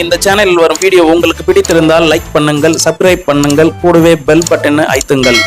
இந்த சேனலில் வரும் வீடியோ உங்களுக்கு பிடித்திருந்தால் லைக் பண்ணுங்கள் சப்ஸ்கிரைப் பண்ணுங்கள் கூடவே பெல் பட்டனை அழுத்துங்கள்.